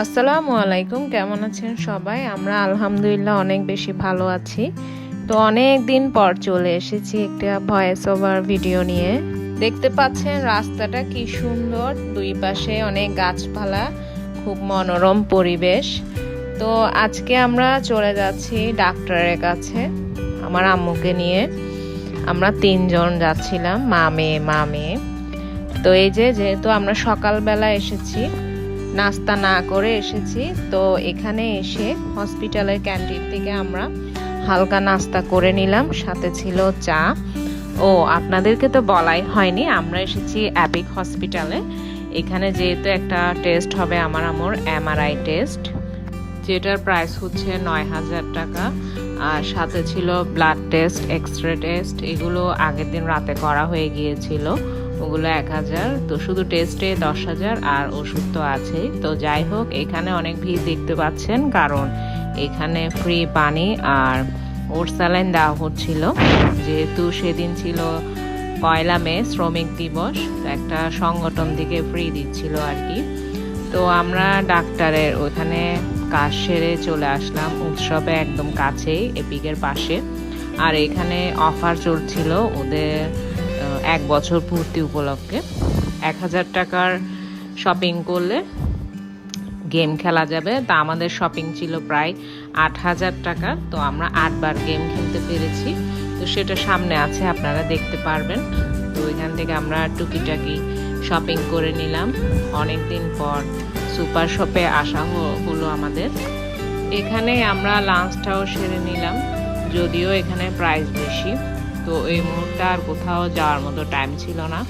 আসসালামু আলাইকুম, কেমন আছেন সবাই? আমরা আলহামদুলিল্লাহ অনেক বেশি ভালো আছি। তো অনেক দিন পর চলে এসেছি একটা ভয়েস ওভার ভিডিও নিয়ে। দেখতে পাচ্ছেন রাস্তাটা কি সুন্দর, দুই পাশে অনেক গাছপালা, খুব মনোরম পরিবেশ। তো আজকে আমরা চলে যাচ্ছি ডাক্তারের কাছে, আমার আম্মুকে নিয়ে। আমরা তিনজন যাচ্ছিলাম মা মেয়ে মা মেয়ে তো এই যে যেহেতু আমরা সকালবেলা এসেছি নাস্তা না করে এসেছি। তো এখানে এসে হসপিটালের ক্যান্টিন থেকে আমরা হালকা নাস্তা করে নিলাম। সাথে ছিল চা। ও, আপনাদেরকে তো বলাই হয়নি, আমরা এসেছি অ্যাপিক হসপিটালে। এখানে যেহেতু একটা টেস্ট হবে আমার আমর এমআরআই টেস্ট, যেটার প্রাইস হচ্ছে নয় হাজার টাকা। আর সাথে ছিল blood test X ray test, এগুলো আগের দিন রাতে করা হয়ে গিয়েছিল। ওগুলো এক হাজার। তো শুধু টেস্টে দশ হাজার আর ওষুধ তো আছেই। তো যাই হোক, এখানে অনেক ভিড় দেখতে পাচ্ছেন কারণ এখানে ফ্রি পানি আর ওর স্যালাইন দেওয়া হচ্ছিল। যেহেতু সেদিন ছিল পয়লা মে, শ্রমিক দিবস একটা সংগঠন থেকে ফ্রি দিচ্ছিল আর কি। তো আমরা ডাক্তারের ওখানে কাজ সেরে চলে আসলাম, উৎসবে একদম কাছেই, এপিকের পাশে। আর এখানে অফার চলছিল, ওদের এক বছর পূর্তি উপলক্ষে। এক হাজার টাকার শপিং করলে গেম খেলা যাবে। তা আমাদের শপিং ছিল প্রায় আট হাজার টাকা। তো আমরা আটবার গেম খেলতে পেরেছি। তো সেটা সামনে আছে, আপনারা দেখতে পারবেন। তো এখান থেকে আমরা টুকিটাকি শপিং করে নিলাম। অনেক দিন পর সুপার শপে আসা হলো আমাদের। এখানে আমরা লাঞ্চটাও সেরে নিলাম। যদিও এখানে প্রাইস বেশি। তো এই মুহূর্তে আর কোথাও যাওয়ার মতো টাইম ছিল না।